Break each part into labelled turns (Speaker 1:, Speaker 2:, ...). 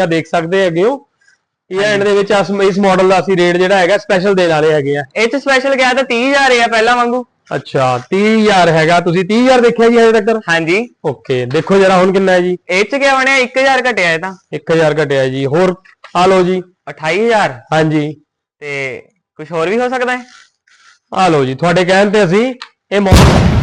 Speaker 1: ਆ ਦੇਖ ਸਕਦੇ ਹੈਗੇ ਹੋ। ਇਹ ਐਂਡ ਦੇ ਵਿੱਚ ਅਸ- ਇਸ ਮਾਡਲ ਦਾ ਅਸੀਂ ਰੇਟ ਜਿਹੜਾ ਹੈਗਾ ਸਪੈਸ਼ਲ ਦੇਣ ਵਾਲੇ ਹੈਗੇ ਆ।
Speaker 2: ਇਹ ਚ ਸਪੈਸ਼ਲ ਗਿਆ ਤਾਂ 30000 ਹੈ ਪਹਿਲਾਂ ਵਾਂਗੂ।
Speaker 1: ਅੱਛਾ 30000 ਹੈਗਾ। ਤੁਸੀਂ 30000 ਦੇਖਿਆ ਜੀ ਹਜੇ ਤੱਕ?
Speaker 2: ਹਾਂਜੀ।
Speaker 1: ਓਕੇ ਦੇਖੋ ਜਰਾ ਹੁਣ ਕਿੰਨਾ ਹੈ ਜੀ।
Speaker 2: ਇਹ ਚ ਕਿਆ ਬਣਿਆ? 1000 ਘਟਿਆ ਇਹ ਤਾਂ।
Speaker 1: 1000 ਘਟਿਆ ਜੀ। ਹੋਰ ਆ ਲਓ ਜੀ।
Speaker 2: 28000
Speaker 1: ਹਾਂਜੀ।
Speaker 2: ਤੇ ਕੁਝ ਹੋਰ ਵੀ ਹੋ ਸਕਦਾ ਹੈ?
Speaker 1: ਆ ਲਓ ਜੀ ਤੁਹਾਡੇ ਕਹਿਣ ਤੇ ਅਸੀਂ ਇਹ ਮਾਡਲ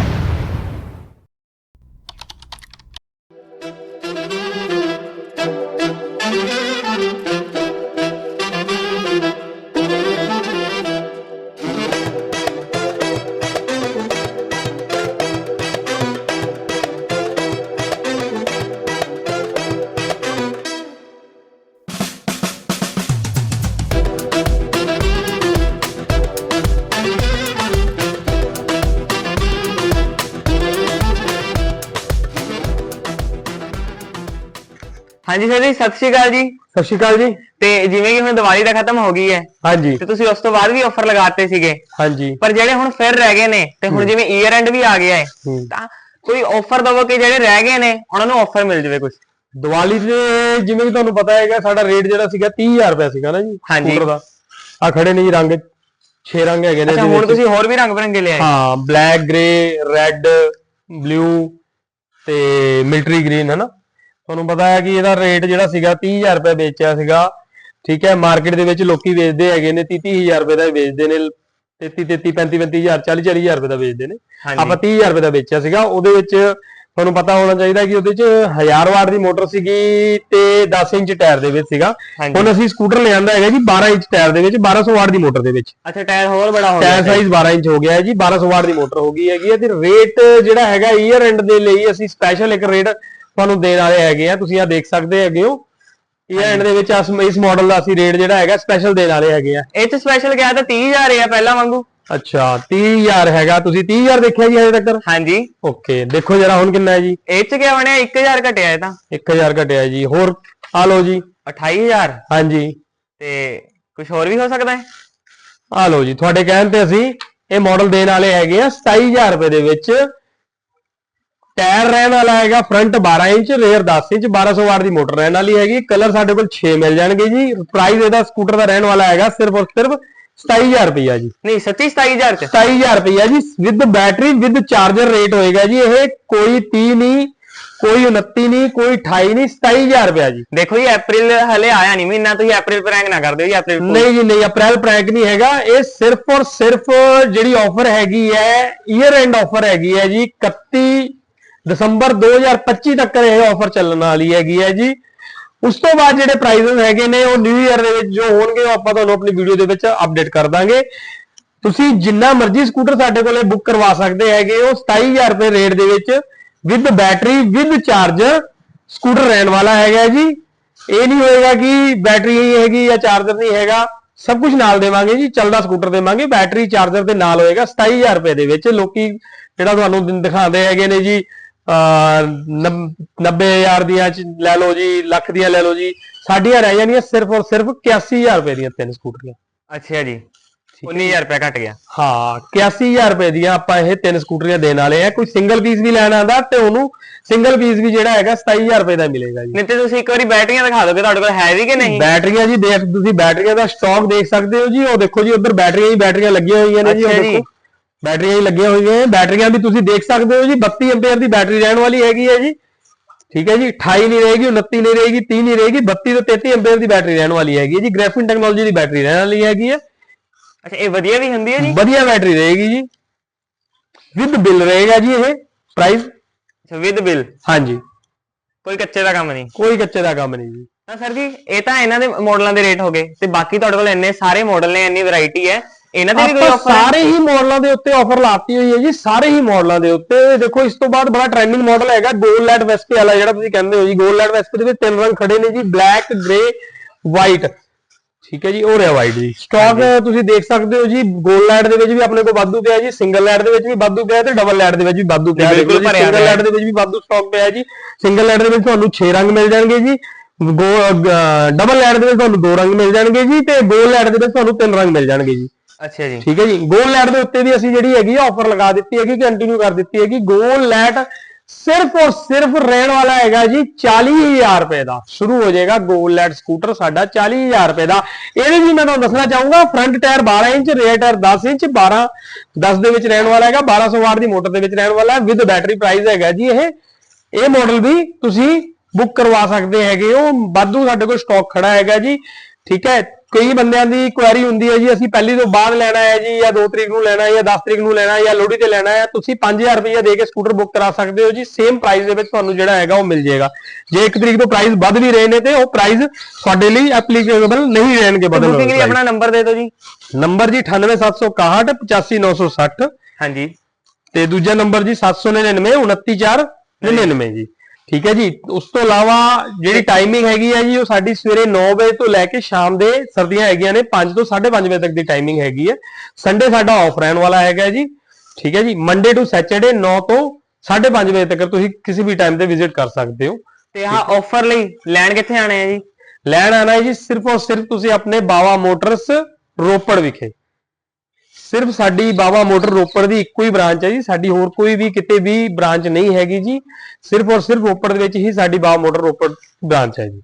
Speaker 2: ਹਾਂਜੀ ਸਰ ਜੀ ਸਤਿ ਸ਼੍ਰੀ ਅਕਾਲ ਜੀ।
Speaker 1: ਸਤਿ ਸ਼੍ਰੀ ਅਕਾਲ ਜੀ।
Speaker 2: ਤੇ ਜਿਵੇਂ ਕਿ ਹੁਣ ਦੀਵਾਲੀ ਤਾਂ ਖਤਮ ਹੋ ਗਈ ਹੈ
Speaker 1: ਹਾਂਜੀ।
Speaker 2: ਤੇ ਤੁਸੀਂ ਉਸ ਤੋਂ ਬਾਅਦ ਵੀ ਆਫਰ ਲਗਾਤੇ ਸੀਗੇ।
Speaker 1: ਹਾਂਜੀ।
Speaker 2: ਪਰ ਜਿਹੜੇ ਹੁਣ ਫਿਰ ਰਹਿ ਗਏ ਨੇ ਤੇ ਹੁਣ ਜਿਵੇਂ ਈਅਰ ਐਂਡ ਵੀ ਆ ਗਿਆ ਹੈ। ਤਾਂ ਕੋਈ ਆਫਰ ਦਵੋ ਕਿ ਜਿਹੜੇ ਰਹਿ ਗਏ ਨੇ ਉਹਨਾਂ ਨੂੰ ਆਫਰ ਮਿਲ ਜਾਵੇ ਕੁਝ
Speaker 1: ਦੀਵਾਲੀ ਤੇ ਜਿਵੇਂ ਕਿ ਤੁਹਾਨੂੰ ਪਤਾ ਹੈਗਾ ਸਾਡਾ ਰੇਟ ਜਿਹੜਾ ਸੀਗਾ 30000 ਰੁਪਏ ਸੀਗਾ ਨਾ ਜੀ। ਸਕੂਟਰ ਦਾ। ਆ ਖੜੇ ਨੇ ਜੀ ਰੰਗ 6 ਰੰਗ ਹੈਗੇ ਨੇ
Speaker 2: ਅੱਛਾ ਹੁਣ। ਤੁਸੀਂ ਹੋਰ ਵੀ ਰੰਗ ਬਰੰਗੇ ਲਿਆਏ?
Speaker 1: ਹਾਂ ਬਲੈਕ ਗ੍ਰੇ ਰੈੱਡ ਬਲੂ ਤੇ ਮਿਲਟਰੀ ਗ੍ਰੀਨ ਹੈ ਨਾ ਤੁਹਾਨੂੰ ਪਤਾ ਹੈ ਕਿ ਇਹਦਾ ਰੇਟ ਜਿਹੜਾ ਸੀਗਾ 30000 ਰੁਪਏ ਵੇਚਿਆ ਸੀਗਾ ਠੀਕ ਹੈ ਮਾਰਕੀਟ ਦੇ ਵਿੱਚ ਲੋਕੀ ਵੇਚਦੇ ਹੈਗੇ ਨੇ 30 30000 ਰੁਪਏ ਦਾ ਹੀ ਵੇਚਦੇ ਨੇ 33 33 35 35000 40 40000 ਰੁਪਏ ਦਾ ਵੇਚਦੇ ਨੇ। ਆਪਾਂ 30000 ਰੁਪਏ ਦਾ ਵੇਚਿਆ ਸੀਗਾ ਉਹਦੇ ਵਿੱਚ ਤੁਹਾਨੂੰ ਪਤਾ ਹੋਣਾ ਚਾਹੀਦਾ ਕਿ ਉਹਦੇ ਚ 1000 ਵਾਟ ਦੀ ਮੋਟਰ ਸੀਗੀ ਤੇ 10 ਇੰਚ ਟਾਇਰ ਦੇ ਵਿੱਚ ਸੀਗਾ। ਹੁਣ ਅਸੀਂ ਸਕੂਟਰ ਲਿਆਂਦਾ ਹੈਗਾ ਜੀ 12 ਇੰਚ ਟਾਇਰ ਦੇ ਵਿੱਚ 1200 ਵਾਟ ਦੀ ਮੋਟਰ ਦੇ ਵਿੱਚ।
Speaker 2: ਅੱਛਾ ਟਾਇਰ ਹੋਰ ਬੜਾ ਹੋ ਗਿਆ
Speaker 1: ਟਾਇਰ ਸਾਈਜ਼ 12 ਇੰਚ ਹੋ ਗਿਆ ਹੈ ਜੀ 1200 ਵਾਟ ਦੀ ਮੋਟਰ ਹੋ ਗਈ ਹੈਗੀ ਤੇ ਰੇਟ ਜਿਹੜਾ ਹੈਗਾ ਈਅਰ ਐਂਡ ਦੇ ਲਈ ਅਸੀਂ ਸਪੈਸ਼ਲ ਇੱਕ ਰੇਟ ਤੁਹਾਨੂੰ ਦੇਣ ਵਾਲੇ ਹੈਗੇ ਆ ਤੁਸੀਂ ਆ ਦੇਖ ਸਕਦੇ ਹੈਗੇ ਹੋ। ਈਅਰ ਐਂਡ ਦੇ ਵਿੱਚ ਅਸ- ਇਸ ਮਾਡਲ ਦਾ ਅਸੀਂ ਰੇਟ ਜਿਹੜਾ ਹੈਗਾ ਸਪੈਸ਼ਲ ਦੇਣ ਵਾਲੇ ਹੈਗੇ ਆ।
Speaker 2: ਇਹ ਚ ਸਪੈਸ਼ਲ ਗਿਆ ਤਾਂ 30000 ਹੈ ਪਹਿਲਾਂ ਵਾਂਗੂ।
Speaker 1: ਅੱਛਾ 30000 ਹੈਗਾ। ਤੁਸੀਂ 30000 ਦੇਖਿਆ ਜੀ ਹਜੇ ਤੱਕ?
Speaker 2: ਹਾਂਜੀ।
Speaker 1: ਓਕੇ ਦੇਖੋ ਜਰਾ ਹੁਣ ਕਿੰਨਾ ਹੈ ਜੀ।
Speaker 2: ਇਹ ਚ ਕਿਆ ਬਣਿਆ? 1000 ਘਟਿਆ ਇਹ ਤਾਂ।
Speaker 1: 1000 ਘਟਿਆ ਜੀ। ਹੋਰ ਆ ਲਓ ਜੀ।
Speaker 2: 28000
Speaker 1: ਹਾਂਜੀ।
Speaker 2: ਤੇ ਕੁਝ ਹੋਰ ਵੀ ਹੋ ਸਕਦਾ ਹੈ?
Speaker 1: ਆ ਲਓ ਜੀ ਤੁਹਾਡੇ ਕਹਿਣ ਤੇ ਅਸੀਂ ਇਹ ਮਾਡਲ ਦੇਣ ਵਾਲੇ ਹੈਗੇ ਆ 27000 ਰੁਪਏ ਦੇ ਵਿੱਚ। ਟਾਇਰ ਰਹਿਣ ਵਾਲਾ ਹੈਗਾ front 12 inch rear 10 inch 1200 watt ਦੀ ਮੋਟਰ ਰਹਿਣ ਵਾਲੀ ਹੈਗੀ। ਕਲਰ ਸਾਡੇ ਕੋਲ 6 ਮਿਲ ਜਾਣਗੇ ਜੀ। ਪ੍ਰਾਈਸ ਇਹਦਾ ਸਕੂਟਰ ਦਾ ਰਹਿਣ ਵਾਲਾ ਹੈਗਾ ਸਿਰਫ ਔਰ ਸਿਰਫ 27000 ਰੁਪਈਆ ਜੀ।
Speaker 2: ਨਹੀਂ ਸੱਚੀ 27000 ਚ?
Speaker 1: 27000 ਰੁਪਈਆ ਜੀ। With battery with charger rate ਹੋਏਗਾ ਜੀ ਇਹ। ਕੋਈ 30 ਨਹੀਂ ਕੋਈ 29 ਨਹੀਂ ਕੋਈ 28 ਨਹੀਂ 27000 ਰੁਪਇਆ ਜੀ।
Speaker 2: ਦੇਖੋ ਜੀ April ਹਲੇ ਆਇਆ ਨਹੀਂ। ਮਹੀਨਾ ਤੁਸੀਂ April ਪ੍ਰੈਂਕ ਨਾ ਕਰ ਦਿਓ ਜੀ Fool।
Speaker 1: ਨਹੀਂ ਜੀ ਨਹੀਂ ਅਪ੍ਰੈਲ ਪ੍ਰੈਂਕ ਨਹੀਂ ਹੈਗਾ। ਇਹ ਸਿਰਫ ਔਰ ਸਿਰਫ ਜਿਹੜੀ ਆਫਰ ਹੈਗੀ ਹੈ ਈਅਰ ਐਂਡ ਆਫਰ ਹੈਗੀ ਹੈ ਜੀ 31 ਦਸੰਬਰ 2025 ਤੱਕ ਇਹ ਆਫਰ ਚੱਲਣ ਵਾਲੀ ਹੈਗੀ ਹੈ ਜੀ। ਉਸ ਤੋਂ ਬਾਅਦ ਜਿਹੜੇ ਪ੍ਰਾਈਸਸ ਹੈਗੇ ਨੇ, ਉਹ ਨਿਊ ਈਅਰ ਦੇ ਵਿੱਚ ਜੋ ਹੋਣਗੇ, ਉਹ ਆਪਾਂ ਤੁਹਾਨੂੰ ਆਪਣੀ ਵੀਡੀਓ ਦੇ ਵਿੱਚ ਅਪਡੇਟ ਕਰ ਦਾਂਗੇ। ਤੁਸੀਂ ਜਿੰਨਾ ਮਰਜ਼ੀ ਸਕੂਟਰ ਸਾਡੇ ਕੋਲੇ ਬੁੱਕ ਕਰਵਾ ਸਕਦੇ ਹੈਗੇ, ਉਹ 27000 ਰੁਪਏ ਰੇਟ ਦੇ ਵਿੱਚ with battery with charger scooter ਰਹਿਣ ਵਾਲਾ ਹੈਗਾ ਜੀ। ਇਹ ਨਹੀਂ ਹੋਏਗਾ ਕਿ ਬੈਟਰੀ ਹੀ ਹੈਗੀ ਜਾਂ ਚਾਰਜਰ ਨਹੀਂ ਹੈਗਾ। ਸਭ ਕੁਝ ਨਾਲ ਦੇਵਾਂਗੇ ਜੀ, ਚੱਲਦਾ ਸਕੂਟਰ ਦੇਵਾਂਗੇ। ਬੈਟਰੀ ਚਾਰਜਰ ਦੇ ਨਾਲ ਹੋਏਗਾ 27000 ਰੁਪਏ ਦੇ ਵਿੱਚ। ਲੋਕੀ ਜਿਹੜਾ ਤੁਹਾਨੂੰ ਦਿਨ ਦਿਖਾਉਂਦੇ ਹੈਗੇ ਨੇ ਜੀ 90000 ਦੀਆਂ ਚ ਲੈ ਲਓ ਜੀ ਲੱਖ ਦੀਆਂ ਲੈ ਲਓ ਜੀ ਸਾਡੀਆਂ ਰਹਿ ਜਾਣੀਆਂ ਸਿਰਫ ਔਰ ਸਿਰਫ 81000 ਰੁਪਏ ਦੀਆਂ ਤਿੰਨ ਸਕੂਟਰੀਆਂ।
Speaker 2: ਅੱਛਾ ਜੀ 19000 ਰੁਪਏ ਘਟ ਗਿਆ।
Speaker 1: ਹਾਂ 81000 ਰੁਪਏ ਦੀਆਂ ਆਪਾਂ ਇਹ ਤਿੰਨ ਸਕੂਟਰੀਆਂ ਦੇਣ ਵਾਲੇ ਆ। ਕੋਈ ਸਿੰਗਲ ਪੀਸ ਵੀ ਲੈਣ ਆਂਦਾ ਤੇ ਉਹਨੂੰ ਸਿੰਗਲ ਪੀਸ ਵੀ ਜਿਹੜਾ ਹੈਗਾ 27000 ਰੁਪਏ ਦਾ ਮਿਲੇਗਾ ਜੀ।
Speaker 2: ਨਹੀਂ ਤੇ ਤੁਸੀਂ ਇੱਕ ਵਾਰੀ ਬੈਟਰੀਆਂ ਦਿਖਾ ਦੋਗੇ ਤੁਹਾਡੇ ਕੋਲ ਹੈ ਵੀ ਕਿ ਨਹੀਂ।
Speaker 1: ਬੈਟਰੀਆਂ ਜੀ ਦੇਖ ਤੁਸੀਂ ਬੈਟਰੀਆਂ ਦਾ ਸਟਾਕ ਦੇਖ ਸਕਦੇ ਹੋ ਜੀ। ਉਹ ਦੇਖੋ ਜੀ ਉਧਰ ਬੈਟਰੀਆਂ ਹੀ ਬੈਟਰੀਆਂ ਲੱਗੀਆਂ ਹੋਈਆਂ ਨੇ ਜੀ ਉਹ। ਦੇਖੋ। ਬੈਟਰੀਆਂ ਹੀ ਲੱਗੀਆਂ ਹੋਈਆਂ ਨੇ। ਬੈਟਰੀਆਂ ਵੀ ਤੁਸੀਂ ਦੇਖ ਸਕਦੇ ਹੋ ਜੀ 32 ਐਂਪੀਅਰ ਦੀ ਬੈਟਰੀ ਰਹਿਣ ਵਾਲੀ ਹੈਗੀ ਹੈ ਜੀ। ਠੀਕ ਹੈ ਜੀ 28 ਨਹੀਂ ਰਹੇਗੀ 29 ਨਹੀਂ ਰਹੇਗੀ 30 ਨਹੀਂ ਰਹੇਗੀ 32 ਤੋਂ 33 ਐਂਪੀਅਰ ਦੀ ਬੈਟਰੀ ਰਹਿਣ ਵਾਲੀ ਹੈਗੀ ਹੈ ਜੀ। ਗ੍ਰੈਫਿਨ ਟੈਕਨੋਲੋਜੀ ਦੀ ਬੈਟਰੀ ਰਹਿਣ ਵਾਲੀ ਹੈਗੀ ਹੈ।
Speaker 2: ਅੱਛਾ ਇਹ ਵਧੀਆ ਵੀ ਹੁੰਦੀ ਹੈ ਜੀ?
Speaker 1: ਵਧੀਆ ਬੈਟਰੀ ਰਹੇਗੀ ਜੀ। ਵਿਦ ਬਿੱਲ ਰਹੇਗਾ ਜੀ ਇਹ ਪ੍ਰਾਈਸ
Speaker 2: ਅੱਛਾ ਵਿਦ ਬਿੱਲ?
Speaker 1: ਹਾਂਜੀ।
Speaker 2: ਕੋਈ ਕੱਚੇ ਦਾ ਕੰਮ ਨਹੀਂ?
Speaker 1: ਕੋਈ ਕੱਚੇ ਦਾ ਕੰਮ ਨਹੀਂ ਜੀ।
Speaker 2: ਤਾਂ ਸਰ ਜੀ ਇਹ ਤਾਂ ਇਹਨਾਂ ਦੇ ਮਾਡਲਾਂ ਦੇ ਰੇਟ ਹੋ ਗਏ। ਤੇ ਬਾਕੀ ਤੁਹਾਡੇ ਕੋਲ ਇੰਨੇ ਸਾਰੇ ਮਾਡਲ ਨੇ ਇੰਨੀ ਵੈਰਾਈਟੀ ਹੈ। ਇਹਨਾਂ ਦੇ ਵੀ ਕੋਈ ਆਫਰ
Speaker 1: ਸਾਰੇ ਹੀ ਮਾਡਲਾਂ ਦੇ ਉੱਤੇ ਆਫਰ ਲਾਤੀ ਹੋਈ ਹੈ ਜੀ ਸਾਰੇ ਹੀ ਮਾਡਲਾਂ ਦੇ ਉੱਤੇ। ਦੇਖੋ ਇਸ ਤੋਂ ਬਾਅਦ ਬੜਾ ਟ੍ਰੈਂਡਿੰਗ ਮਾਡਲ ਹੈਗਾ ਗੋਲ ਲੈਡ ਵੈਸਪੇ ਵਾਲਾ ਜਿਹੜਾ ਤੁਸੀਂ ਕਹਿੰਦੇ ਹੋ ਜੀ। ਗੋਲ ਲੈਡ ਵੈਸਪੇ ਦੇ ਤਿੰਨ ਰੰਗ ਖੜੇ ਨੇ ਜੀ ਬਲੈਕ ਗ੍ਰੇ ਵਾਈਟ ਠੀਕ ਹੈ ਜੀ ਉਹ ਰਿਹਾ ਵਾਈਟ ਜੀ। ਸਟਾਕ ਤੁਸੀਂ ਦੇਖ ਸਕਦੇ ਹੋ ਜੀ ਗੋਲ ਲੈਡ ਦੇ ਵਿੱਚ ਵੀ ਆਪਣੇ ਕੋਲ ਵਾਧੂ ਪਿਆ ਜੀ ਸਿੰਗਲ ਲੈਡ ਦੇ ਵਿੱਚ ਵੀ ਵਾਧੂ ਪਿਆ ਤੇ ਡਬਲ ਲੈਡ ਦੇ ਵਿੱਚ ਵੀ ਵਾਧੂ ਪਿਆ।
Speaker 2: ਬਿਲਕੁਲ
Speaker 1: ਸਿੰਗਲ ਲੈਡ ਦੇ ਵਿੱਚ ਵੀ ਵਾਧੂ ਸਟਾਕ ਪਿਆ ਜੀ। ਸਿੰਗਲ ਲੈਡ ਦੇ ਵਿੱਚ ਤੁਹਾਨੂੰ 6 ਰੰਗ ਮਿਲ ਜਾਣਗੇ ਜੀ। ਡਬਲ ਲੈਡ ਦੇ ਵਿੱਚ ਤੁਹਾਨੂੰ 2 ਰੰਗ ਮਿਲ ਜਾਣਗੇ ਜੀ ਤੇ ਗੋਲ ਲੈਡ ਦੇ ਵਿੱਚ ਤੁਹਾਨੂੰ 3 ਰੰਗ ਮਿਲ ਜਾਣਗੇ ਜੀ।
Speaker 2: ਅੱਛਾ ਜੀ।
Speaker 1: ਠੀਕ ਹੈ ਜੀ। ਗੋਲ ਲੈਟ ਦੇ ਉੱਤੇ ਵੀ ਅਸੀਂ ਜਿਹੜੀ ਹੈਗੀ ਆ ਆਫਰ ਲਗਾ ਦਿੱਤੀ ਹੈਗੀ ਕੰਟੀਨਿਊ ਕਰ ਦਿੱਤੀ ਹੈਗੀ। ਗੋਲ ਲੈਟ ਸਿਰਫ ਔਰ ਸਿਰਫ ਰਹਿਣ ਵਾਲਾ ਹੈਗਾ ਜੀ 40000 ਰੁਪਏ ਦਾ। ਸ਼ੁਰੂ ਹੋ ਜਾਏਗਾ ਗੋਲ ਲੈਟ ਸਕੂਟਰ ਸਾਡਾ 40000 ਰੁਪਏ ਦਾ। ਇਹਦੇ ਵੀ ਮੈਂ ਤੁਹਾਨੂੰ ਦੱਸਣਾ ਚਾਹੂੰਗਾ front tyre 12 inch rear tyre 10 inch 12 10 ਦੇ ਵਿੱਚ ਰਹਿਣ ਵਾਲਾ ਹੈਗਾ 1200 ਵਾਟ ਦੀ ਮੋਟਰ ਦੇ ਵਿੱਚ ਰਹਿਣ ਵਾਲਾ ਹੈ ਵਿਦ ਬੈਟਰੀ ਪ੍ਰਾਈਸ ਹੈਗਾ ਜੀ ਇਹ। ਇਹ ਮਾਡਲ ਵੀ ਤੁਸੀਂ ਬੁੱਕ ਕਰਵਾ ਸਕਦੇ ਹੈਗੇ ਹੋ। ਵਾਧੂ ਸਾਡੇ ਕੋਲ ਸਟਾਕ ਖੜਾ ਹੈਗਾ ਜੀ। ਠੀਕ ਹੈ ਕਈ ਬੰਦਿਆਂ ਦੀ ਕੁਐਰੀ ਹੁੰਦੀ ਹੈ ਜੀ ਅਸੀਂ ਪਹਿਲੀ ਤੋਂ ਬਾਅਦ ਲੈਣਾ ਹੈ ਜੀ ਜਾਂ 2 ਤਰੀਕ ਨੂੰ ਲੈਣਾ ਹੈ ਜਾਂ 10 ਤਰੀਕ ਨੂੰ ਲੈਣਾ ਹੈ ਜਾਂ ਲੋਹੜੀ ਤੇ ਲੈਣਾ ਹੈ ਤੁਸੀਂ 5000 ਰੁਪਏ ਦੇ ਕੇ ਸਕੂਟਰ ਬੁੱਕ ਕਰਾ ਸਕਦੇ ਹੋ ਜੀ ਸੇਮ ਪ੍ਰਾਈਸ ਦੇ ਵਿੱਚ ਤੁਹਾਨੂੰ ਜਿਹੜਾ ਹੈਗਾ ਉਹ ਮਿਲ ਜਾਏਗਾ। ਜੇ 1 ਤਰੀਕ ਤੋਂ ਪ੍ਰਾਈਸ ਵੱਧ ਵੀ ਰਹੇ ਨੇ ਤੇ ਉਹ ਪ੍ਰਾਈਸ ਤੁਹਾਡੇ ਲਈ ਐਪਲੀਕੇਬਲ ਨਹੀਂ ਰਹਿਣਗੇ ਬਦਲ
Speaker 2: ਬੁਕਿੰਗ ਲਈ ਆਪਣਾ ਨੰਬਰ ਦੇ ਦਿਓ ਜੀ।
Speaker 1: ਨੰਬਰ ਜੀ 98761 85960
Speaker 2: ਹਾਂਜੀ।
Speaker 1: ਤੇ ਦੂਜਾ ਨੰਬਰ ਜੀ 799 29499 ਜੀ। ਠੀਕ ਹੈ ਜੀ ਉਸ ਤੋਂ ਇਲਾਵਾ ਜਿਹੜੀ ਟਾਈਮਿੰਗ ਹੈਗੀ ਹੈ ਜੀ ਉਹ ਸਾਡੀ ਸਵੇਰੇ 9 ਵਜੇ ਤੋਂ ਲੈ ਕੇ ਸ਼ਾਮ ਦੇ ਸਰਦੀਆਂ ਹੈਗੀਆਂ ਨੇ 5 ਤੋਂ 5:30 ਵਜੇ ਤੱਕ ਦੀ ਟਾਈਮਿੰਗ ਹੈਗੀ ਹੈ। ਸੰਡੇ ਸਾਡਾ ਆਫ ਰਹਿਣ ਵਾਲਾ ਹੈਗਾ ਜੀ ਠੀਕ ਹੈ ਜੀ। ਮੰਡੇ ਟੂ ਸੈਚਰਡੇ 9 ਤੋਂ 5:30 ਵਜੇ ਤੱਕ ਤੁਸੀਂ ਕਿਸੇ ਵੀ ਟਾਈਮ ਤੇ ਵਿਜ਼ਿਟ ਕਰ ਸਕਦੇ ਹੋ।
Speaker 2: ਤੇ ਆਹ ਆਫਰ ਲਈ ਲੈਣ ਕਿੱਥੇ ਆਣੇ ਆ ਜੀ?
Speaker 1: ਲੈਣ ਆਣਾ ਹੈ ਜੀ ਸਿਰਫ ਔਰ ਸਿਰਫ ਤੁਸੀਂ ਆਪਣੇ ਬਾਵਾ ਮੋਟਰਸ ਰੋਪੜ ਵਿਖੇ। ਸਿਰਫ ਸਾਡੀ ਬਾਵਾ ਮੋਟਰ ਰੋਪੜ ਦੀ ਇੱਕੋ ਹੀ ਬ੍ਰਾਂਚ ਹੈ ਜੀ। ਸਾਡੀ ਹੋਰ ਕੋਈ ਵੀ ਕਿਤੇ ਵੀ ਬ੍ਰਾਂਚ ਨਹੀਂ ਹੈਗੀ ਜੀ। ਸਿਰਫ ਔਰ ਸਿਰਫ ਰੋਪੜ ਦੇ ਵਿੱਚ ਹੀ ਸਾਡੀ ਬਾਵਾ ਮੋਟਰ ਰੋਪੜ ਬ੍ਰਾਂਚ ਹੈ ਜੀ।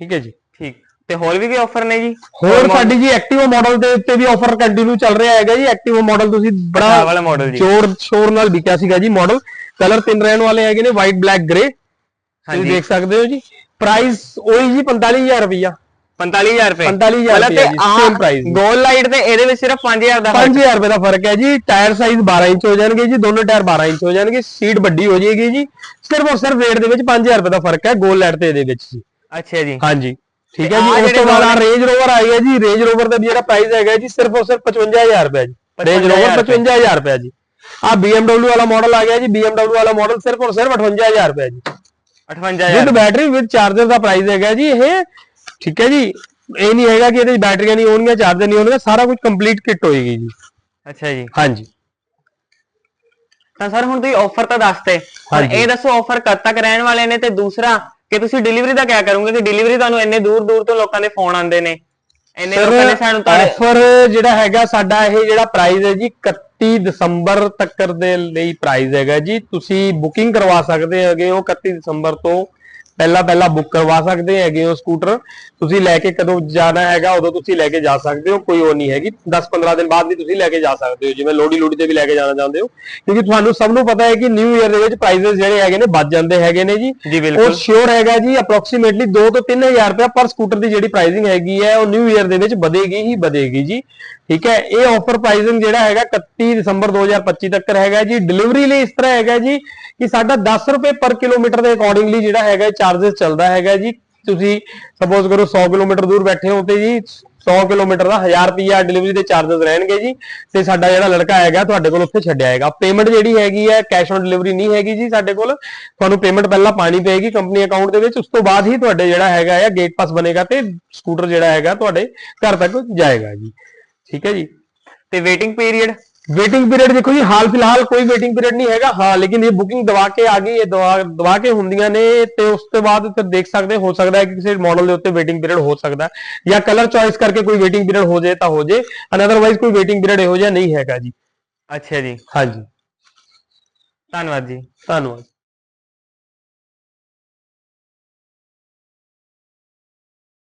Speaker 1: ਠੀਕ ਹੈ ਜੀ?
Speaker 2: ਠੀਕ। ਤੇ ਹੋਰ ਵੀ ਕੋਈ ਆਫਰ ਨੇ ਜੀ?
Speaker 1: ਹੋਰ ਸਾਡੀ ਜੀ ਐਕਟਿਵੋ ਮਾਡਲ ਦੇ ਉੱਤੇ ਵੀ ਆਫਰ ਕੰਟੀਨਿਊ ਚੱਲ ਰਿਹਾ ਹੈਗਾ ਜੀ। ਐਕਟਿਵੋ ਮਾਡਲ ਤੁਸੀਂ ਬੜਾ
Speaker 2: ਵਾਲਾ ਮਾਡਲ ਜੀ।
Speaker 1: ਜ਼ੋਰ ਸ਼ੋਰ ਨਾਲ ਵਿਕਿਆ ਸੀਗਾ ਜੀ ਮਾਡਲ ਕਲਰ ਤਿੰਨ ਰਹਿਣ ਵਾਲੇ ਹੈਗੇ ਨੇ ਵਾਈਟ ਬਲੈਕ ਗ੍ਰੇ ਤੁਸੀਂ। ਦੇਖ ਸਕਦੇ ਹੋ ਜੀ। ਪ੍ਰਾਈਸ ਉਹੀ ਜੀ 45000 ਰੁਪਈਆ।
Speaker 2: 45000 ਰੁਪਏ।
Speaker 1: 45000
Speaker 2: ਮਤਲਬ
Speaker 1: ਰੁਪਏ
Speaker 2: ਤੇ
Speaker 1: ਸੇਮ ਪ੍ਰਾਈਸ
Speaker 2: ਗੋਲ ਲਾਈਟ ਤੇ ਇਹਦੇ ਵਿੱਚ ਸਿਰਫ 5000 ਦਾ ਫ਼ਰਕ
Speaker 1: 5000 ਰੁਪਏ ਦਾ ਫ਼ਰਕ ਹੈ ਜੀ। ਟਾਇਰ ਸਾਈਜ਼ 12 ਇੰਚ ਹੋ ਜਾਣਗੇ ਜੀ ਦੋਨੋਂ ਟਾਇਰ 12 ਇੰਚ ਹੋ ਜਾਣਗੇ। ਸੀਟ ਵੱਡੀ ਹੋ ਜਾਏਗੀ ਜੀ। ਸਿਰਫ ਔਰ ਸਿਰਫ ਰੇਟ ਦੇ ਵਿੱਚ 5000 ਰੁਪਏ ਦਾ ਫ਼ਰਕ ਹੈ ਗੋਲ ਲੈਟ ਤੇ ਇਹਦੇ ਵਿੱਚ ਜੀ।
Speaker 2: ਅੱਛਾ ਜੀ।
Speaker 1: ਹਾਂਜੀ। ਠੀਕ ਹੈ ਜੀ ਉਸ ਤੋਂ ਬਾਅਦ ਰੇਂਜ ਰੋਵਰ ਆਈ ਹੈ ਜੀ। ਰੇਂਜ ਰੋਵਰ ਦਾ ਜਿਹੜਾ ਪ੍ਰਾਈਸ ਹੈਗਾ ਜੀ ਸਿਰਫ ਔਰ ਸਿਰਫ 55000 ਰੁਪਏ ਜੀ। ਰੇਂਜ ਰੋਵਰ
Speaker 2: 55,000
Speaker 1: 55000 ਰੁਪਏ। ਜੀ। ਆ BMW ਵਾਲਾ ਮਾਡਲ ਆ ਗਿਆ ਜੀ। BMW ਵਾਲਾ ਮਾਡਲ ਸਿਰਫ ਔਰ ਸਿਰਫ 58000 ਰੁਪਏ ਜੀ।
Speaker 2: 58000
Speaker 1: ਵਿਦ ਬੈਟਰੀ ਵਿਦ ਚਾਰਜਰ ਦਾ ਪ੍ਰਾਈਸ ਹੈਗਾ ਜੀ ਇਹ ਠੀਕ ਹੈ ਜੀ? ਇਹ ਨਹੀਂ ਹੈਗਾ ਕਿ ਇਹਦੇ ਵਿੱਚ ਬੈਟਰੀਆਂ ਨਹੀਂ ਹੋਣਗੀਆਂ ਚਾਰਜਰ ਨਹੀਂ ਹੋਣਗੇ ਸਾਰਾ ਕੁਝ ਕੰਪਲੀਟ ਕਿੱਟ ਹੋਏਗੀ ਜੀ।
Speaker 2: ਅੱਛਾ ਜੀ।
Speaker 1: ਹਾਂਜੀ।
Speaker 2: ਤਾਂ ਸਰ ਹੁਣ ਤੁਸੀਂ ਆਫਰ ਤਾਂ ਦੱਸਤੇ। ਇਹ ਦੱਸੋ ਆਫਰ ਕਦ ਤੱਕ ਰਹਿਣ ਵਾਲੇ ਨੇ ਤੇ ਦੂਸਰਾ ਕਿ ਤੁਸੀਂ ਡਿਲੀਵਰੀ ਦਾ ਕਿਆ ਕਰੋਗੇ? ਕਿ ਡਿਲੀਵਰੀ ਤੁਹਾਨੂੰ ਇੰਨੇ ਦੂਰ ਦੂਰ ਤੋਂ ਲੋਕਾਂ ਦੇ ਫੋਨ ਆਉਂਦੇ ਨੇ। ਇੰਨੇ ਲੋਕਾਂ ਨੇ ਸਾਨੂੰ ਤੁਹਾਡੇ
Speaker 1: ਆਫਰ ਜਿਹੜਾ ਹੈਗਾ ਸਾਡਾ ਇਹ ਜਿਹੜਾ ਪ੍ਰਾਈਸ ਹੈ ਜੀ 31 ਦਸੰਬਰ ਤੱਕ ਦੇ ਲਈ ਪ੍ਰਾਈਸ ਹੈਗਾ ਜੀ। ਤੁਸੀਂ ਬੁਕਿੰਗ ਕਰਵਾ ਸਕਦੇ ਹੈਗੇ ਹੋ 31 ਦਸੰਬਰ ਤੋਂ। ਪਹਿਲਾਂ ਪਹਿਲਾਂ ਬੁੱਕ ਕਰਵਾ ਸਕਦੇ ਹੈਗੇ ਹੋ ਸਕੂਟਰ ਤੁਸੀਂ ਲੈ ਕੇ ਕਦੋਂ ਜਾਣਾ ਹੈਗਾ ਉਦੋਂ ਤੁਸੀਂ ਲੈ ਕੇ ਜਾ ਸਕਦੇ ਹੋ ਕੋਈ ਉਹ ਨਹੀਂ ਹੈਗੀ। 10-15 ਦਿਨ ਬਾਅਦ ਵੀ ਤੁਸੀਂ ਲੈ ਕੇ ਜਾ ਸਕਦੇ ਹੋ ਜਿਵੇਂ ਲੋੜੀ ਲੋੜੀ ਤੇ ਵੀ ਲੈ ਕੇ ਜਾਣਾ ਚਾਹੁੰਦੇ ਹੋ। ਕਿਉਂਕਿ ਤੁਹਾਨੂੰ ਸਭ ਨੂੰ ਪਤਾ ਹੈ ਕਿ ਨਿਊ ਇਅਰ ਦੇ ਵਿੱਚ ਪ੍ਰਾਈਸਸ ਜਿਹੜੇ ਹੈਗੇ ਨੇ ਵੱਧ ਜਾਂਦੇ ਹੈਗੇ ਨੇ ਜੀ।
Speaker 2: ਜੀ
Speaker 1: ਉਹ ਸ਼ੋਰ ਹੈਗਾ ਜੀ ਅਪਰੋਕਸੀਮੇਟਲੀ 2 ਤੋਂ 3000 ਰੁਪਏ ਪਰ ਸਕੂਟਰ ਦੀ ਜਿਹੜੀ ਪ੍ਰਾਈਸਿੰਗ ਹੈਗੀ ਹੈ ਉਹ ਨਿਊ ਇਅਰ ਦੇ ਵਿੱਚ ਵਧੇਗੀ ਹੀ ਵਧੇਗੀ ਜੀ। ਠੀਕ ਹੈ, ਇਹ ਆਫਰ ਪ੍ਰਾਈਸਿੰਗ ਜਿਹੜਾ ਹੈਗਾ 31 ਦਸੰਬਰ 2025 ਤੱਕ ਹੈਗਾ ਜੀ। ਡਿਲੀਵਰੀ ਲਈ ਇਸ ਤਰ੍ਹਾਂ ਹੈਗਾ ਜੀ ਕਿ ਸਾਡਾ 10 ਰੁਪਏ ਪਰ ਕਿਲੋਮੀਟਰ ਦੇ ਅਕੋਰਡਿੰਗਲੀ ਜਿਹੜਾ ਹੈਗਾ ਚਾਰजेस ਚੱਲਦਾ ਹੈਗਾ ਜੀ। ਤੁਸੀਂ ਸਪੋਜ਼ ਕਰੋ 100 ਕਿਲੋਮੀਟਰ ਦੂਰ ਬੈਠੇ ਹੋ ਤੇ ਜੀ 100 ਕਿਲੋਮੀਟਰ ਦਾ ਹਜ਼ਾਰ ਰੁਪਇਆ ਡਿਲੀਵਰੀ ਦੇ ਚਾਰजेस ਰਹਿਣਗੇ ਜੀ ਤੇ ਸਾਡਾ ਜਿਹੜਾ ਲੜਕਾ ਹੈਗਾ ਤੁਹਾਡੇ ਕੋਲ ਉੱਥੇ ਛੱਡਿਆ ਆਏਗਾ। ਪੇਮੈਂਟ ਜਿਹੜੀ ਹੈਗੀ ਹੈ ਕੈਸ਼ ਔਨ ਡਿਲੀਵਰੀ ਨਹੀਂ ਹੈਗੀ ਜੀ ਸਾਡੇ ਕੋਲ। ਤੁਹਾਨੂੰ ਪੇਮੈਂਟ ਪਹਿਲਾਂ ਪਾਣੀ ਪਏਗੀ ਕੰਪਨੀ ਅਕਾਊਂਟ ਦੇ ਵਿੱਚ, ਉਸ ਤੋਂ ਬਾਅਦ ਹੀ ਤੁਹਾਡੇ ਜਿਹੜਾ ਹੈਗਾ ਹੈ ਗੇਟ ਪਾਸ ਬਣੇਗਾ ਤੇ ਸਕੂਟਰ ਜਿਹੜਾ ਹੈਗਾ ਤੁਹਾਡੇ ਘਰ ਤੱਕ ਜਾਏਗਾ ਜੀ। ਠੀਕ ਹੈ ਜੀ।
Speaker 2: ਤੇ ਵੇਟਿੰਗ ਪੀਰੀਅਡ
Speaker 1: ਵੇਟਿੰਗ ਪੀਰੀਅਡ ਦੇਖੋ ਜੀ ਹਾਲ ਫਿਲਹਾਲ ਕੋਈ ਵੇਟਿੰਗ ਪੀਰੀਅਡ ਨਹੀਂ ਹੈਗਾ। ਹਾਂ ਲੇਕਿਨ ਇਹ ਬੁਕਿੰਗ ਦਵਾ ਕੇ ਆ ਗਈ ਇਹ ਦਵਾ ਦਵਾ ਕੇ ਹੁੰਦੀਆਂ ਨੇ ਤੇ ਉਸ ਤੋਂ ਬਾਅਦ ਫਿਰ ਦੇਖ ਸਕਦੇ ਹੋ ਸਕਦਾ ਹੈ ਕਿ ਕਿਸੇ ਮਾਡਲ ਦੇ ਉੱਤੇ ਵੇਟਿੰਗ ਪੀਰੀਅਡ ਹੋ ਸਕਦਾ ਹੈ ਜਾਂ ਕਲਰ ਚੋਇਸ ਕਰਕੇ ਕੋਈ ਵੇਟਿੰਗ ਪੀਰੀਅਡ ਹੋ ਜਾਏ ਤਾਂ ਹੋ ਜਾਏ। ਅਨਦਰਵਾਈਜ਼ ਕੋਈ ਵੇਟਿੰਗ ਪੀਰੀਅਡ ਇਹੋ ਜਿਹਾ ਨਹੀਂ ਹੈਗਾ ਜੀ।
Speaker 2: ਅੱਛਾ ਜੀ।
Speaker 1: ਹਾਂਜੀ।
Speaker 2: ਧੰਨਵਾਦ ਜੀ।
Speaker 1: ਧੰਨਵਾਦ।